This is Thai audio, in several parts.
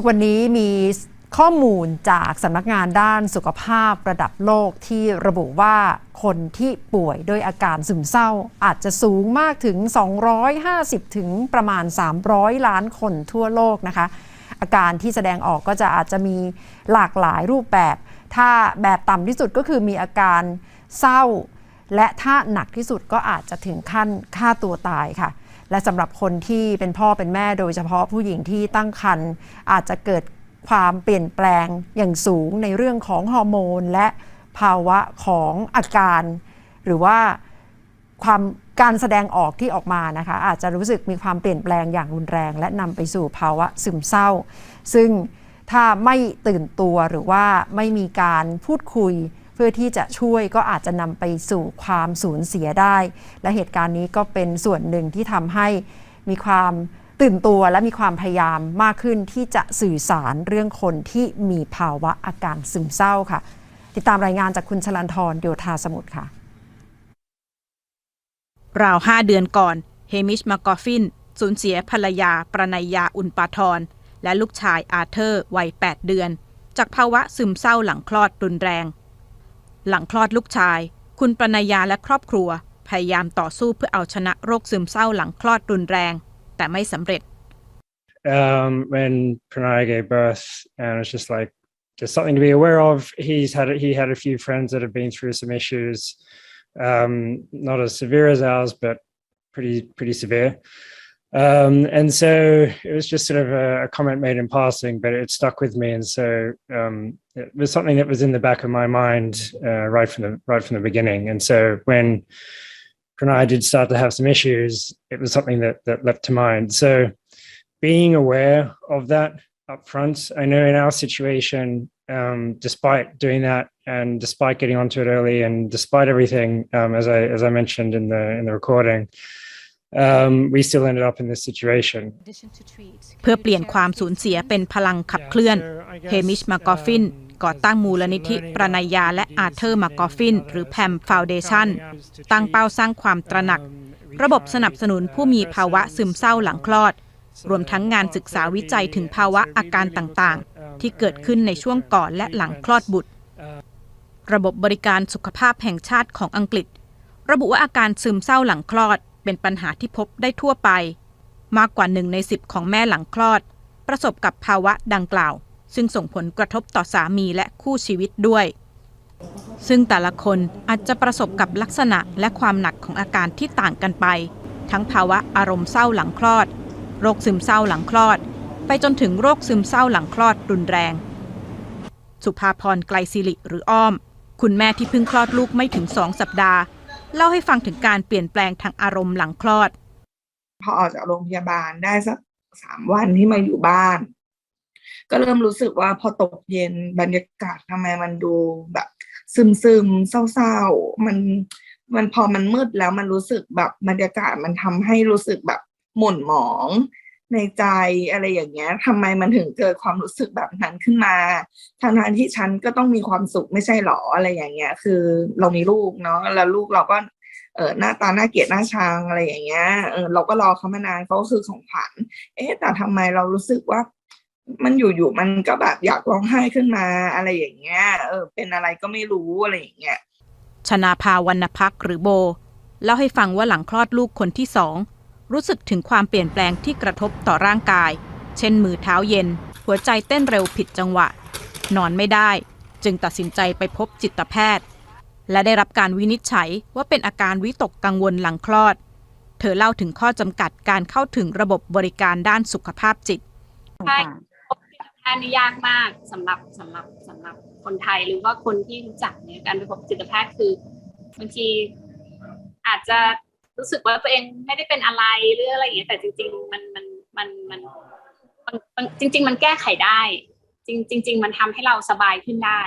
คือวันนี้มีข้อมูลจากสำนักงานด้านสุขภาพระดับโลกที่ระบุว่าคนที่ป่วยด้วยอาการซึมเศร้า อาจจะสูงมากถึง 250 ถึงประมาณ 300 ล้านคนทั่วโลกนะคะ อาการที่แสดงออกก็จะอาจจะมีหลากหลายรูปแบบ ถ้าแบบต่ำที่สุดก็คือมีอาการเศร้า และถ้าหนักที่สุดก็อาจจะถึงขั้นฆ่าตัวตายค่ะ และสำหรับคนที่เป็นพ่อเป็นแม่โดยเฉพาะผู้หญิงที่ตั้งครรภ์อาจจะเกิดความเปลี่ยนแปลงอย่างสูงในเรื่องของฮอร์โมน และภาวะของอาการ หรือว่าความการแสดงออกที่ออกมานะคะ อาจจะรู้สึกมีความเปลี่ยนแปลงอย่างรุนแรง และนำไปสู่ภาวะซึมเศร้า ซึ่งถ้าไม่ตื่นตัวหรือว่าไม่มีการพูดคุย พื่อที่จะช่วยก็อาจจะนำไปสู่ความสูญเสียได้ และเหตุการณ์นี้ก็เป็นส่วนหนึ่งที่ทำให้มีความตื่นตัวและมีความพยายามมากขึ้นที่จะสื่อสารเรื่องคนที่มีภาวะอาการซึมเศร้าค่ะ ติดตามรายงานจากคุณชลันทรโยธาสมุทรค่ะ ราวห้าเดือนก่อน เฮมิชมากอฟิน สูญเสียภรรยา ประนัยยาอุนปาทร และลูกชายอาเธอร์ วัย 8 เดือน จากภาวะซึมเศร้าหลังคลอดรุนแรง หลังคลอดลูกชาย คุณปนัยยาและครอบครัว พยายามต่อสู้เพื่อเอาชนะโรคซึมเศร้าหลังคลอดรุนแรง แต่ไม่สำเร็จ um, when Pranay gave birth, and it's just like just something to be aware of. He's had he had a few friends that have been through some issues, um, not as severe as ours, but pretty pretty severe. Um, and so it was just sort of a, a comment made in passing, but it stuck with me, and so um, it was something that was in the back of my mind uh, right from the right from the beginning. And so when Pranay did start to have some issues, it was something that that leapt to mind. So being aware of that up front. I know in our situation, um, despite doing that and despite getting onto it early and despite everything, um, as I as I mentioned in the in the recording, เพื่อเปลี่ยนความสูญเสียเป็นพลังขับเคลื่อนเฮมิชมากอฟินก่อตั้งมูลนิธิประนัยยาและอาเธอร์มากอฟฟิน หรือแพมฟาวเดชันตั้งเป้าสร้างความตระหนัก ระบบสนับสนุนผู้มีภาวะซึมเศร้าหลังคลอด รวมทั้งงานศึกษาวิจัยถึงภาวะอาการต่างๆ ที่เกิดขึ้นในช่วงก่อนและหลังคลอดบุตร ระบบบริการสุขภาพแห่งชาติของอังกฤษ ระบุว่าอาการซึมเศร้าหลังคลอด เป็นปัญหาที่พบได้ทั่วไป มากกว่าหนึ่งในสิบของแม่หลังคลอด ประสบกับภาวะดังกล่าว ซึ่งส่งผลกระทบต่อสามีและคู่ชีวิตด้วย ซึ่งแต่ละคนอาจจะประสบกับลักษณะและความหนักของอาการที่ต่างกันไป ทั้งภาวะอารมณ์เศร้าหลังคลอด โรคซึมเศร้าหลังคลอด ไปจนถึงโรคซึมเศร้าหลังคลอดรุนแรง สุภาพรไกลศิริหรืออ้อม คุณแม่ที่เพิ่งคลอดลูกไม่ถึงสองสัปดาห์ เล่าให้ฟังถึงการเปลี่ยนแปลงทางอารมณ์หลังคลอด พอออกจากโรงพยาบาลได้สักสามวันที่มาอยู่บ้าน ก็เริ่มรู้สึกว่าพอตกเย็นบรรยากาศทำไมมันดูแบบ ซึมซึมเศร้าๆมันมันพอมันมืดแล้วมันรู้สึกแบบบรรยากาศมันทำให้รู้สึกแบบหม่นหมอง ในใจอะไรอย่างเงี้ยทำไมมันถึงเกิดความรู้สึกแบบนั้นขึ้นมาทางทางที่ฉันก็ต้องมีความสุขไม่ใช่หรออะไรอย่างเงี้ย คือเรามีลูกเนาะแล้วลูกเราก็เออหน้าตาหน้าเกลียดหน้าชังอะไรอย่างเงี้ยเออเราก็รอเขามานานเขาก็คือของขวัญเอ๊ะแต่ทำไมเรารู้สึกว่า มันอยู่ๆมันก็แบบอยากร้องไห้ขึ้นมาอะไรอย่างเงี้ย เออ เป็นอะไรก็ไม่รู้อะไรอย่างเงี้ยชนาภาวรรณพักหรือโบเล่าให้ฟังว่าหลังคลอดลูกคนที่สอง รู้สึกถึงความเปลี่ยนแปลงที่กระทบต่อร่างกาย เช่นมือเท้าเย็น หัวใจเต้นเร็วผิดจังหวะ นอนไม่ได้ จึงตัดสินใจไปพบจิตแพทย์ และได้รับการวินิจฉัยว่าเป็นอาการวิตกกังวลหลังคลอด เธอเล่าถึงข้อจำกัดการเข้าถึงระบบบริการด้านสุขภาพจิตใช่พบจิตแพทย์นี่ยากมากสำหรับสำหรับสำหรับคนไทยหรือว่าคนที่รู้จักเนี่ยการไปพบจิตแพทย์คือบางทีอาจจะ รู้สึกว่าตัวเองไม่ได้เป็นอะไรหรืออะไรอย่างเงี้ยแต่จริง ๆ มันมันมันมันมันจริง ๆ มันแก้ไขได้ จริง จริง ๆ มันทำให้เราสบายขึ้นได้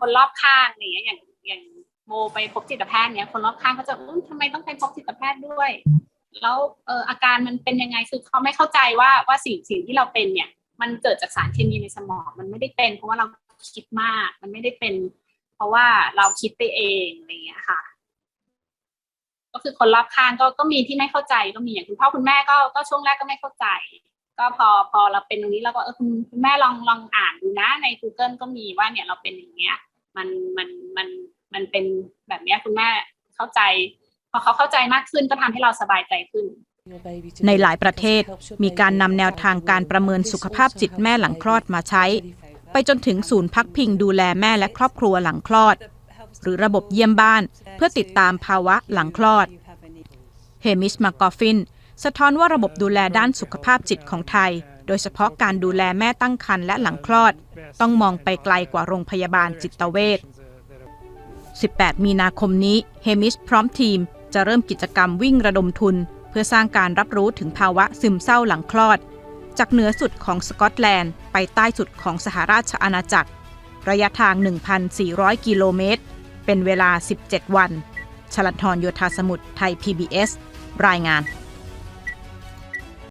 คนรอบข้างเงี้ยอย่างอย่างโมไปพบจิตแพทย์เนี้ยคนรอบข้างก็จะอุ้ยทำไมต้องไปพบจิตแพทย์ด้วย แล้วเอออาการมันเป็นยังไงคือเขาไม่เข้าใจว่าว่าสิ่งสิ่งที่เราเป็นเนี่ย มันเกิดจากสารเคมีในสมอง มันไม่ได้เป็น เพราะว่าเราคิดมาก มันไม่ได้เป็น เพราะว่าเราคิดไปเองอะไรอย่างเงี้ยค่ะ ก็คือคนรอบข้างก็ก็มีที่ไม่เข้าใจก็มีอย่างคุณพ่อคุณแม่ก็ก็ช่วงแรกก็ไม่เข้าใจ ก็พอพอเราเป็นตรงนี้เราก็เออคุณคุณแม่ลองลองอ่านดูนะใน Google ก็มีว่าเนี่ยเราเป็นอย่างเงี้ยมันมันมันมันเป็นแบบเนี้ยคุณแม่เข้าใจ พอเขาเข้าใจมากขึ้นก็ทำให้เราสบายใจขึ้นในหลายประเทศมีการนำแนวทางการประเมินสุขภาพจิตแม่หลังคลอดมาใช้ ไปจนถึงศูนย์พักพิงดูแลแม่และครอบครัวหลังคลอด หรือระบบเยี่ยมบ้าน เพื่อติดตามภาวะหลังคลอด เฮมิชมากอฟฟิน สะท้อนว่าระบบดูแลด้านสุขภาพจิตของไทย โดยเฉพาะการดูแลแม่ตั้งครรภ์และหลังคลอด ต้องมองไปไกลกว่าโรงพยาบาลจิตเวช 18 มีนาคมนี้ เฮมิชพร้อมทีม จะเริ่มกิจกรรมวิ่งระดมทุน เพื่อสร้างการรับรู้ถึงภาวะซึมเศร้าหลังคลอด จากเหนือสุดของสกอตแลนด์ ไปใต้สุดของสหราชอาณาจักรระยะทาง 1,400 กิโลเมตร เป็นเวลา 17 วัน ชลันทรโยธาสมุทรไทย PBS รายงาน